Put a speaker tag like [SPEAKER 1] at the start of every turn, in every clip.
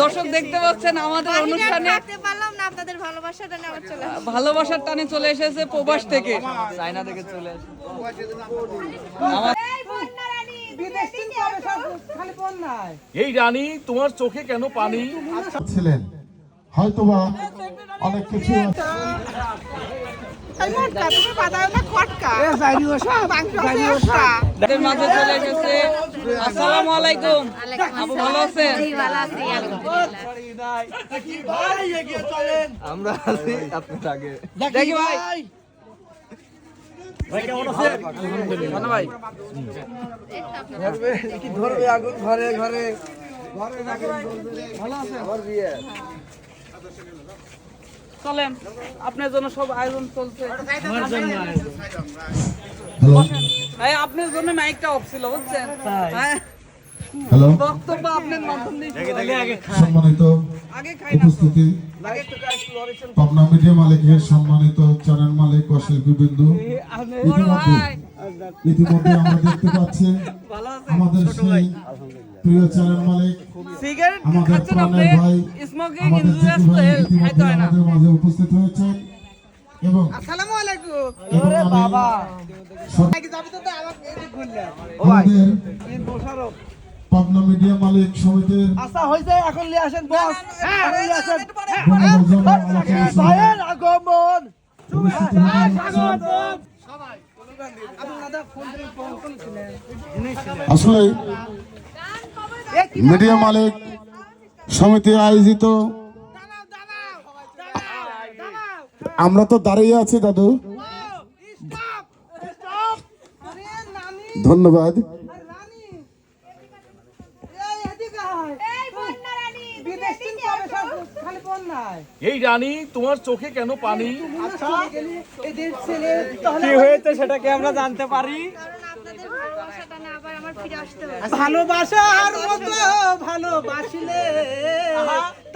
[SPEAKER 1] দর্শক দেখতে পাচ্ছেন আমাদের অনুষ্ঠানে
[SPEAKER 2] পারলাম না আপনাদের ভালোবাসাটা নেওয়ার চলে
[SPEAKER 1] ভালোবাসার টানে চলে এসেছে প্রবাস থেকে। চায়না থেকে চলে এসেছে
[SPEAKER 2] এই রানী,
[SPEAKER 3] তোমার চোখে কেন পানি?
[SPEAKER 4] ছিলেন। হয়তোবা অনেক কিছু
[SPEAKER 1] মাঝে চলে এসেছে। আসসালামু আলাইকুম। আপু ভালো আছেন?
[SPEAKER 2] জি, ভালো আছি, আলহামদুলিল্লাহ।
[SPEAKER 5] আমরা আছি আপনার আগে।
[SPEAKER 1] দেখি ভাই। ভাই
[SPEAKER 5] কি ধরবে আগুন ঘরে ঘরে?
[SPEAKER 1] চলেন আপনার জন্য সব আয়োজন চলছে। এই আপনার জন্য মাইকটা অফ ছিল বুঝছেন? হ্যাঁ।
[SPEAKER 4] হ্যালো
[SPEAKER 1] বক্তব্য আপনার মাধ্যম দিয়ে
[SPEAKER 4] সম্মানিত
[SPEAKER 1] আগে খাই না তো।
[SPEAKER 4] উপস্থিতি। পাবনা মিডিয়া মালিকের সম্মানিত চ্যানেল মালিক ও শিল্পীবৃন্দ
[SPEAKER 1] বড়
[SPEAKER 4] ইতিমধ্যে আমরা দেখতে পাচ্ছি আমাদের সেই প্রিয় চ্যানেল মালিক আমাদের প্রাণের ভাই আমাদের
[SPEAKER 1] ইনজুরিয়াস
[SPEAKER 4] ভাই ইতিমধ্যে
[SPEAKER 1] হয়
[SPEAKER 4] আমাদের মাঝে উপস্থিত হয়েছেন এবং
[SPEAKER 1] আসসালামু আলাইকুম
[SPEAKER 4] আমাদের পাবনা মিডিয়া মালিক সমিতির
[SPEAKER 5] আশা হয়েছে এখন নিয়ে আসেন বস এখন নিয়ে আসেন
[SPEAKER 4] গণমাধ্যম আলোচনা সভা
[SPEAKER 5] ভাইয়ের আগমন
[SPEAKER 4] আসলে মিডিয়া মালিক সমিতি আয়োজিত। আমরা তো দাঁড়িয়ে আছি দাদু। ধন্যবাদ
[SPEAKER 2] এই বন্যা রানী, এদিকে আসো।
[SPEAKER 3] এই রানী তোমার চোখে কেন পানি?
[SPEAKER 5] কি হয়েছে সেটাকে আমরা জানতে পারি?
[SPEAKER 2] কারণ আপনাদের ভালোবাসাটা না আবার আমার ফিরে আসতে হবে।
[SPEAKER 5] ভালোবাসার মতো ভালোবাসিলে।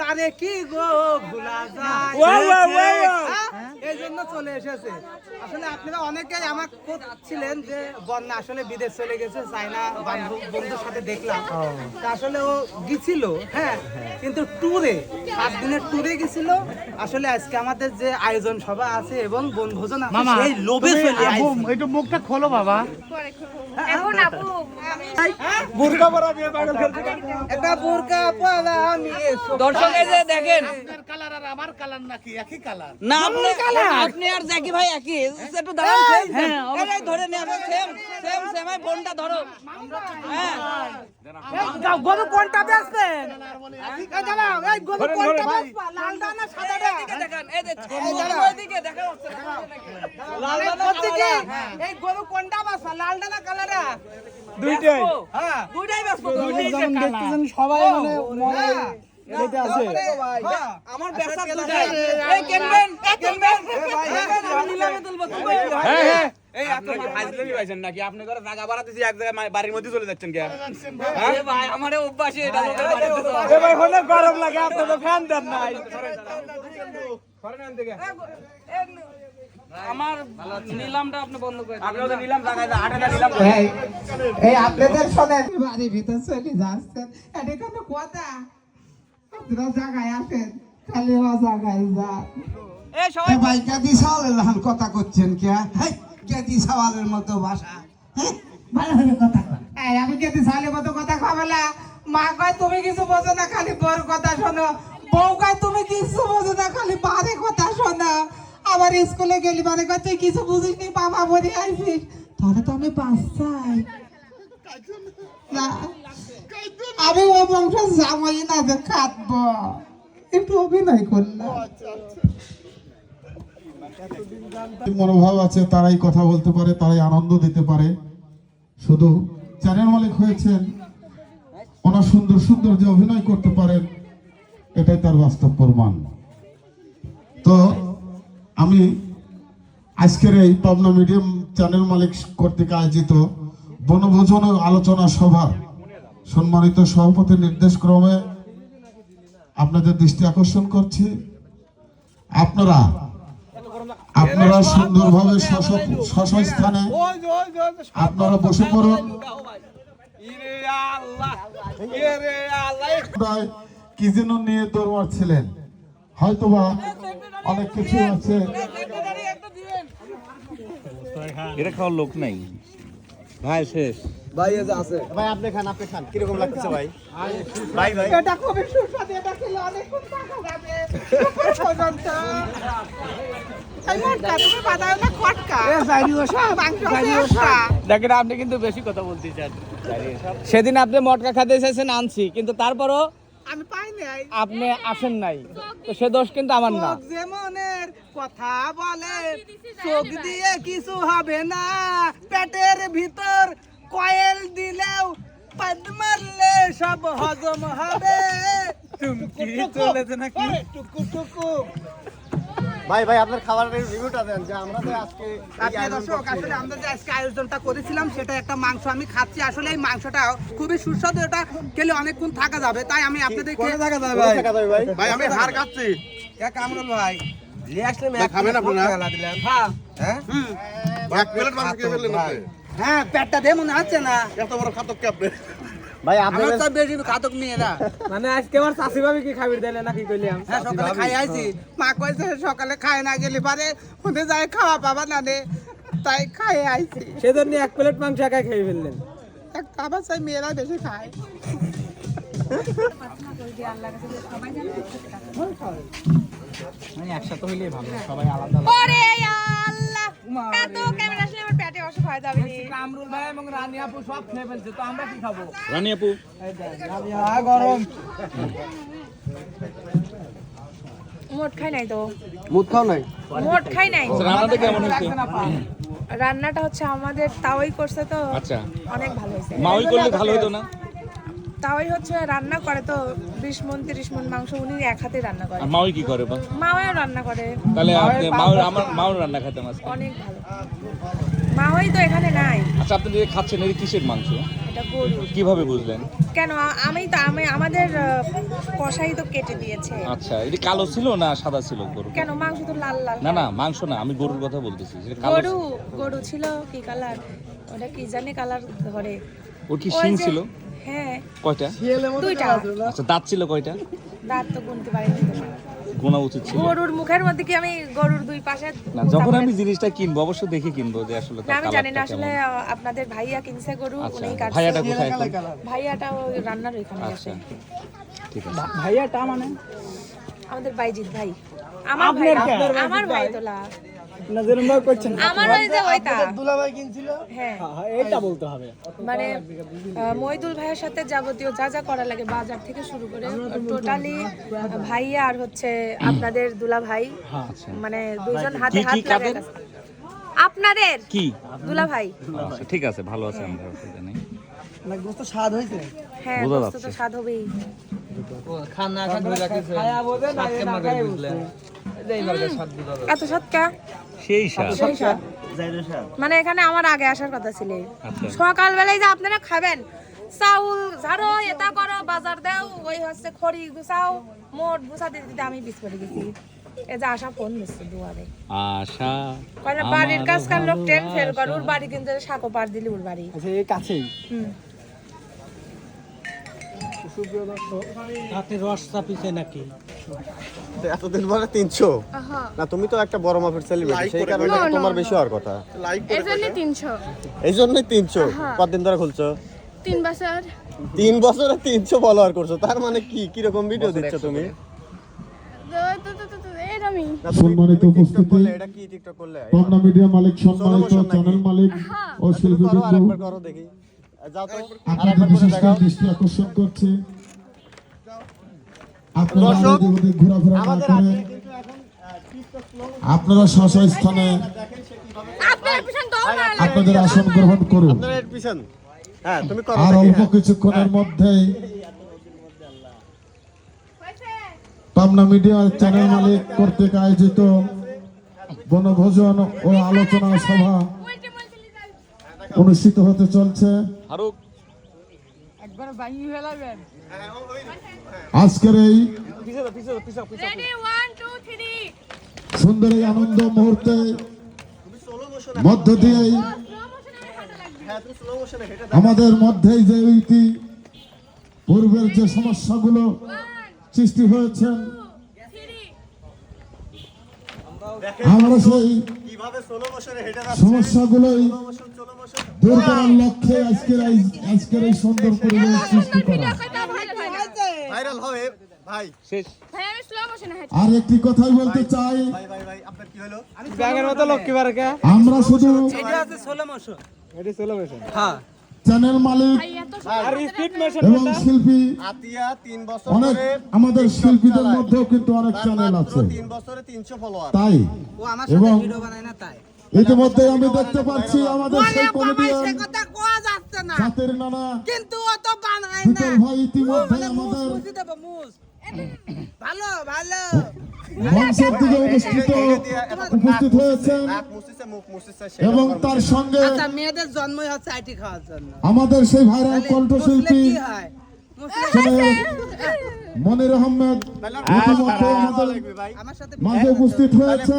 [SPEAKER 5] তারে কি গো ভুলা যায়? হ্যাঁ? এই জন্য চলে এসেছে। আসলে আপনারা অনেকেই আমার ছিলেন যে বন্যা আসলে বিদেশ চলে গেছে চাইনা বান্ধব বন্ধুর সাথে দেখলাম। তা আসলে ও গেছিল হ্যাঁ? কিন্তু ট্যুরে সাত দিনের ট্যুরে গেছিল। আসলে আজকে আমাদের যে আয়োজন সভা আছে এবং বনভোজন আছে সেই লোভে চলে আইছে।
[SPEAKER 2] পরে খুলবো। এখন আপু আমি
[SPEAKER 5] একটা বোরকা পরা মেয়ে
[SPEAKER 1] দর্শক এই যে দেখেন। না আপনি আপনি আর জ্যাকি ভাই একই। একটু দাঁড়ান হ্যাঁ এই ধরে নিয়ে আসো সেম সেম সেম এই ফোনটা ধরো। হ্যাঁ।
[SPEAKER 5] গরু কোনটা বেচবেন? এই দাঁড়াও এই গরু কোনটা বেচবা? লালটা না সাদাটা
[SPEAKER 1] এদিকে দেখান এই যে ওইদিকে দেখা হচ্ছে না।
[SPEAKER 5] লালটা এই গরু কোনটা বেচবা? লালটা না কালারটা
[SPEAKER 1] দুইটাই।
[SPEAKER 5] হ্যাঁ
[SPEAKER 1] দুইটাই ব্যস্ত তো।
[SPEAKER 5] সবাই মানে মনে আছে।
[SPEAKER 1] আমার ব্যবসা দুইটাই এই কিনবেন? কিনবেন? কিনবেন, আমি নিলামে তুলবো তুলবো।
[SPEAKER 3] হ্যাঁ হ্যাঁ।
[SPEAKER 6] এই আপনি কি পাইছেন নাকি? আপনি করে জায়গা ভাড়া দিছি এক জায়গায় বাড়ির মধ্যে চলে যাচ্ছেন কে
[SPEAKER 1] আরে? ভাই আমারে অভ্যাসে এটা লোকের বাড়িতে তো
[SPEAKER 5] এ ভাই হলে গরম লাগে আপনি তো ফ্যান দেন নাই।
[SPEAKER 1] আমার নিলামটা আপনি বন্ধ করে দিন।
[SPEAKER 6] নিলাম
[SPEAKER 7] এই আপনাদের শোনেন। ভিতর চলে যাচ্ছেন। এটা কোনো কথা। আপনারা জায়গায় আসেন খালি জায়গায় যান ভাই গাদি সাওয়ালের লাহান কথা করছেন কে হ্যাঁ? গাদি সাওয়ালের মতো ভাষা হ্যাঁ? ভালো কথা আমি সাওয়ালের মতো কথা খাবেলা মা কয় তুমি কিছু বোঝো না খালি বউর কথা শোনো। বউ কয় তুমি কিছু বোঝো না খালি বারে কথা শোনো। আবার স্কুলে গেলি মানে কয় তুই কিছু বুঝিস নি বাবা বলে আইছিস তাহলে তো আমি বাচ্চাই না। আমি বংশ জামাই না যে একটু অভিনয় করলাম।
[SPEAKER 4] মনোভাব আছে, তারাই কথা বলতে পারে, তারাই আনন্দ দিতে পারে। শুধু চ্যানেল মালিক হয়েছেন, ওনার সুন্দর সুন্দর যে অভিনয় করতে পারেন, এটাই তার বাস্তব প্রমাণ। তো আমি আজকের এই পাবনা মিডিয়াম চ্যানেল মালিক কর্তৃক আয়োজিত বনভোজন আলোচনা সভার সম্মানিত সভাপতি নির্দেশ ক্রমে আপনাদের দৃষ্টি আকর্ষণ করছি। আপনারা আপনারা সুন্দরভাবে স্থানে আপনারা বসে পড়ুন। কি যেন নিয়ে দৌড় মারছিলেন হয়তোবা অনেক কিছু আছে।
[SPEAKER 3] এটা খাওয়ার লোক নাই।
[SPEAKER 6] ভাই শেষ।
[SPEAKER 5] ভাই এই যে আছে।
[SPEAKER 6] ভাই আপনি খান আপনি খান। কীরকম লাগতেছে ভাই? ভাই ভাই
[SPEAKER 7] এটা খুব সুস্বাদু এটা খেলে অনেকক্ষণ টাকা যাবে। পর্যন্ত।
[SPEAKER 5] দেখেন আপনি কিন্তু বেশি কথা বলতে চান। সেদিন আপনি মটকা খাতে এসেছেন আনছি কিন্তু তারপরও
[SPEAKER 7] আমি পাই নাই।
[SPEAKER 5] আপনি আসেন নাই। তো সে দোষ কিন্তু আমার না।
[SPEAKER 7] চোখ যে মনের কথা বলে চোখ দিয়ে কিছু হবে না। পেটের ভিতর কয়েল দিলেও পাদ মারলে সব হজম হবে।
[SPEAKER 5] চলেছে নাকি?
[SPEAKER 7] টুকু টুকু
[SPEAKER 6] ভাই ভাই আপনার খাবারের রিভিউটা দেন যে আমরা যে আজকে
[SPEAKER 7] আজকে দর্শক আসলে আমরা যে আজকে আয়োজনটা করেছিলাম সেটা একটা মাংস আমি খাচ্ছি। আসলে এই মাংসটা খুবই সুস্বাদু এটা খেলে অনেকক্ষণ থাকা যাবে। তাই আমি আপনাদেরকে
[SPEAKER 6] কোথায় থাকা যাবে ভাই?
[SPEAKER 5] ভাই? আমি হার খাচ্ছি কামরুল ভাই
[SPEAKER 6] খাবেন আপনারা
[SPEAKER 7] হ্যাঁ। হুম।
[SPEAKER 3] এক প্লেট মাংস খেয়ে ফেললেন
[SPEAKER 7] হ্যাঁ পেটটা দিয়ে মনে হচ্ছে না।
[SPEAKER 3] এত বড় খাতক কে আপনি?
[SPEAKER 6] ভাই আপনি
[SPEAKER 7] আমার তো বেশি খাতক নিয়ে না।
[SPEAKER 5] মানে আজকে আমার চাষি ভাবি কি খাবির দিলে নাকি কইলাম?
[SPEAKER 7] হ্যাঁ সকালে খাই আইছি। মা কইছে সকালে খায় না গেলে পারে ওতে যায় খাওয়া পাবা না রে তাই খাই আইছি।
[SPEAKER 5] সেজন্য এক প্লেট মাংস একাই খেয়ে ফেললেন।
[SPEAKER 7] এক খাবার চাই মেয়েরা বেশি খায়।
[SPEAKER 2] ওরে আল্লাহ! এত ক্যামেরা আসলে আমার পেটে অসুখ হয়ে যাবে
[SPEAKER 5] কামরুল ভাই এবং রানী আপু সব খেয়ে ফেলছে তো আমরা কি খাব?
[SPEAKER 3] রানী আপু।
[SPEAKER 5] গরম।
[SPEAKER 2] মোট খাই নাই তো।
[SPEAKER 6] মুদ খাও নাই?
[SPEAKER 2] মোট খাই নাই।
[SPEAKER 3] রান্নাটা কেমন হয়েছে?
[SPEAKER 2] রান্নাটা হচ্ছে আমাদের তাওয়াই করছে তো।
[SPEAKER 3] আচ্ছা।
[SPEAKER 2] অনেক ভালো হয়েছে।
[SPEAKER 3] মাউই করলে ভালো হতো না?
[SPEAKER 2] তাওয়াই হচ্ছে রান্না করে তো বিশ মন তিরিশ মন মাংস উনি এক হাতে রান্না করে।
[SPEAKER 3] আর মাউই কি করে বা?
[SPEAKER 2] মাওয়াও রান্না করে।
[SPEAKER 3] তাহলে আপনি মাউর আমার মাউর রান্না খেতাম আজকে।
[SPEAKER 2] অনেক ভালো। মাওয়াই তো এখানে নাই।
[SPEAKER 3] আচ্ছা আপনি যে খাচ্ছেন এটা কিসের মাংস?
[SPEAKER 2] এটা গরু
[SPEAKER 3] কীভাবে বুঝলেন?
[SPEAKER 2] কেন আমি তো আমি আমাদের কষাই তো কেটে দিয়েছে।
[SPEAKER 3] আচ্ছা এটা কালো ছিল না সাদা ছিল গরু
[SPEAKER 2] কেন মাংস তো লাল লাল
[SPEAKER 3] না না মাংস না আমি গরুর কথা বলতেছি কালো
[SPEAKER 2] গরু গরু ছিল কি কালার? ওটা কি জানি কালার ধরে।
[SPEAKER 3] ওর কি শিং ছিল?
[SPEAKER 2] হ্যাঁ।
[SPEAKER 3] কয়টা?
[SPEAKER 2] দুইটা।
[SPEAKER 3] আচ্ছা দাঁত ছিল কয়টা?
[SPEAKER 2] দাঁত তো গুনতে পারিনি।
[SPEAKER 3] গোনা উচিত ছিল।
[SPEAKER 2] গরুর মুখের মধ্যে কি আমি গরুর দুই পাশে
[SPEAKER 3] না যখন আমি জিনিসটা কিনবো অবশ্যই দেখে কিনবো যে আসলে
[SPEAKER 2] আমি জানি না আসলে আপনাদের ভাইয়া কিনছে গরু
[SPEAKER 3] আচ্ছা
[SPEAKER 2] উনি কাটছে।
[SPEAKER 3] ভাইয়াটা কোথায়
[SPEAKER 2] ভাইয়াটা রান্নার ওইখানে
[SPEAKER 3] আচ্ছা
[SPEAKER 2] আছে
[SPEAKER 3] ঠিক আছে।
[SPEAKER 5] ভাইয়াটা মানে?
[SPEAKER 2] আমাদের বাইজিৎ ভাই। আমার ভাই আমার ভাই? তোলা।
[SPEAKER 5] না যেরকম ভাবে করছেন।
[SPEAKER 2] আমার ওই যে ওইটা।
[SPEAKER 5] দুলাভাই কিনছিল
[SPEAKER 2] হ্যাঁ।
[SPEAKER 5] এইটা বলতে হবে।
[SPEAKER 2] মানে মইদুল ভাইয়ের সাথে যাবতীয় যা যা করা লাগে বাজার থেকে শুরু করে টোটালি ভাইয়া আর হচ্ছে আপনাদের দুলা ভাই
[SPEAKER 3] আচ্ছা
[SPEAKER 2] মানে দুজন হাতে
[SPEAKER 3] কি,
[SPEAKER 2] হাত আপনাদের?
[SPEAKER 3] কি?
[SPEAKER 2] দুলা ভাই
[SPEAKER 3] আচ্ছা ঠিক আছে ভালো আছে আমরা অসুবিধা নেই
[SPEAKER 5] না গোস্ত স্বাদ হয়েছে?
[SPEAKER 2] হ্যাঁ বস্তু তো। স্বাদ হবেই।
[SPEAKER 5] খায়া বোঝে না খায় বুঝলে
[SPEAKER 2] এত সৎকা
[SPEAKER 3] সেই
[SPEAKER 2] মানে এখানে আমার আগে আসার কথা ছিল।
[SPEAKER 3] আচ্ছা।
[SPEAKER 2] সকালবেলায় যে আপনারা খাবেন চাউল ঝাড়ো এটা করো বাজার দাও ওই হচ্ছে খড়ি গুছাও মোট গুছা দিতে দিতে আমি পিছ পড়ে গেছি। এই যে আশা ফোন দিচ্ছে দুয়ারে।
[SPEAKER 3] আশা
[SPEAKER 2] কারণ বাড়ির কাজ কার লোক ট্রেন ফেল করে ওর বাড়ি কিন্তু সাঁকো পার দিলি ওর বাড়ি।
[SPEAKER 5] আচ্ছা এই কাছেই?
[SPEAKER 2] হুম।
[SPEAKER 5] হাতে রস চাপিছে নাকি?
[SPEAKER 6] এতদিন পরে তিনশো? না তুমি তো একটা বড় মাপের সেলিব্রিটি সেই কারণে তোমার বেশি হওয়ার কথা।
[SPEAKER 8] এজন্য তিনশো।
[SPEAKER 6] এই জন্যই তিনশো কতদিন ধরে খুলছো?
[SPEAKER 8] তিন বছর।
[SPEAKER 6] তিন বছরে তিনশো ফলোয়ার করছ তার মানে কি? কীরকম ভিডিও দিচ্ছ তুমি?
[SPEAKER 4] সম্মানিত উপস্থিতি
[SPEAKER 6] করলে, এটা কি টিকটক করলে?
[SPEAKER 4] পাবনা মিডিয়া মালিক সম্মানিত চ্যানেল মালিক ও
[SPEAKER 6] করো
[SPEAKER 4] শিল্পীবৃন্দ
[SPEAKER 6] আরেকবার করো যাও তো দেখাও।
[SPEAKER 4] দৃষ্টি আকর্ষণ করছে। আপনারা স্ব স্থানে। আপনাদের আসন গ্রহণ করুন।
[SPEAKER 6] হ্যাঁ তুমি করো
[SPEAKER 4] আর অল্প
[SPEAKER 6] হ্যাঁ।
[SPEAKER 4] কিছুক্ষণের মধ্যেই পাবনা মিডিয়া চ্যানেল মালিক কর্তৃক আয়োজিত বনভোজন ও আলোচনা সভা অনুষ্ঠিত হতে চলছে।
[SPEAKER 3] ফারুক।
[SPEAKER 4] আজকের এই. সুন্দর এই আনন্দ মুহূর্তে মধ্য দিয়েই
[SPEAKER 6] হ্যাঁ স্লো মোশনে হেঁটে
[SPEAKER 4] আমাদের মধ্যেই যে ইতি পূর্বের যে সমস্যাগুলো সৃষ্টি হয়েছে আমরা সেই
[SPEAKER 6] কীভাবে ষোলো বছরে হেঁটে
[SPEAKER 4] সমস্যাগুলোই
[SPEAKER 6] ষোলো বছর
[SPEAKER 4] দূর করার লক্ষ্যে আজকের আজকের এই সুন্দর পরিবেশ সৃষ্টি করা।
[SPEAKER 6] ভাইরাল হবে ভাই।
[SPEAKER 4] আর একটি কথাই বলতে চাই।
[SPEAKER 6] ভাই ভাই ভাই আপনার কি হলো?
[SPEAKER 7] ব্যাগের মতো লক্ষ্মী বারকে।
[SPEAKER 4] আমরা শুধু
[SPEAKER 7] এটা আছে ষোলো এটি ষোলো মাসও হ্যাঁ।
[SPEAKER 4] চ্যানেল মালিক এবং শিল্পী
[SPEAKER 6] আতিয়া তিন বছর
[SPEAKER 4] অনেক আমাদের শিল্পীদের। মধ্যেও কিন্তু অনেক চ্যানেল আছে। তাই? এবং
[SPEAKER 7] সাথে ভিডিও বানায় না তাই।
[SPEAKER 4] ইতিমধ্যে আমি দেখতে পাচ্ছি আমাদের সেই কমেডিয়ান
[SPEAKER 7] সে কথা কোয়া যাচ্ছে না।
[SPEAKER 4] জাতের নানা
[SPEAKER 7] কিন্তু ও তো বানায় না।
[SPEAKER 4] ভাই ইতিমধ্যে
[SPEAKER 7] মানে
[SPEAKER 4] আমাদের
[SPEAKER 7] ভালো ভালো।
[SPEAKER 4] মঞ্চের দিকে অনুষ্ঠিত উপস্থিত হয়েছেন এবং তার সঙ্গে
[SPEAKER 7] আচ্ছা মেয়েদের জন্মই হচ্ছে আইটি খাওয়ার জন্য।
[SPEAKER 4] আমাদের সেই ভাইরাল কণ্ঠশিল্পী
[SPEAKER 7] হয়?
[SPEAKER 4] মনির আহমেদ
[SPEAKER 7] সাথে
[SPEAKER 4] মাঝে উপস্থিত
[SPEAKER 8] হাঁটা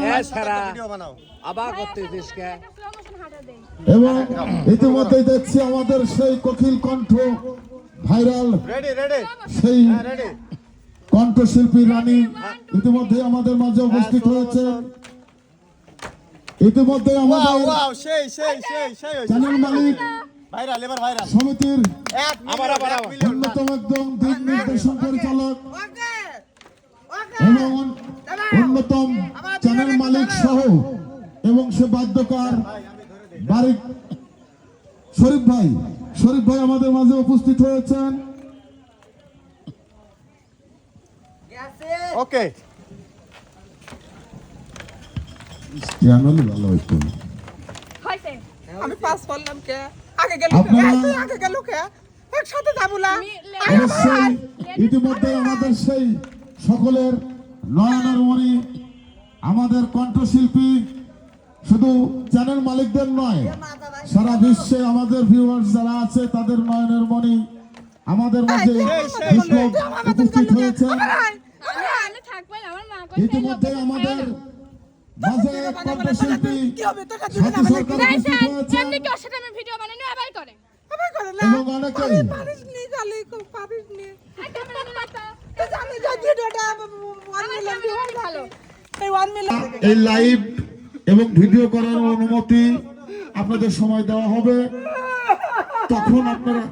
[SPEAKER 8] দেই
[SPEAKER 4] এবং ইতিমধ্যে দেখছি আমাদের সেই কোকিল কণ্ঠ ভাইরাল। সেই কণ্ঠশিল্পী রানী ইতিমধ্যে আমাদের মাঝে উপস্থিত হয়েছেন ইতিমধ্যে আমাদের
[SPEAKER 6] সেই সেই সেই সেই হয়েছে
[SPEAKER 4] চ্যানেল মালিক সমিতির
[SPEAKER 6] আবার আবার
[SPEAKER 4] অন্যতম একদম দিক নির্দেশন পরিচালক এবং অন্যতম চ্যানেল মালিক সহ এবং সে বাদ্যকার বারিক শরীফ ভাই। শরীফ ভাই আমাদের মাঝে উপস্থিত হয়েছেন।
[SPEAKER 6] ওকে
[SPEAKER 4] চ্যানেল ভালো হইতো
[SPEAKER 8] হইছে
[SPEAKER 7] আমি পাস করলাম কে? আগে গেল আগে গেল কে? একসাথে যাব না
[SPEAKER 8] আমি
[SPEAKER 4] ইতিমধ্যে আমাদের সেই সকলের নয়নের মণি আমাদের কণ্ঠশিল্পী শুধু চ্যানেল মালিকদের নয় সারা বিশ্বে আমাদের ভিউয়ার্স যারা আছে তাদের নয়নের মণি আমাদের মাঝে উপস্থিত
[SPEAKER 8] কইছে
[SPEAKER 4] ইতিমধ্যে আমাদের কণ্ঠশিল্পী
[SPEAKER 7] কি হবে? তোকে
[SPEAKER 4] সাথী সরকার উপস্থিত হয়েছেন
[SPEAKER 8] এমনি কি ওর সাথে আমি ভিডিও বানাই না আবার করে
[SPEAKER 7] হবে করে না?
[SPEAKER 4] এবং অনেকেই
[SPEAKER 7] পারিস নি গালি কো পারিস নি। যে ভিডিওটা ওয়ান মিলিয়ন
[SPEAKER 8] ভালো।
[SPEAKER 7] এই ওয়ান মিলিয়ন
[SPEAKER 4] এই লাইভ এবং ভিডিও করার অনুমতি আপনাদের সময় দেওয়া হবে। তখন আপনারা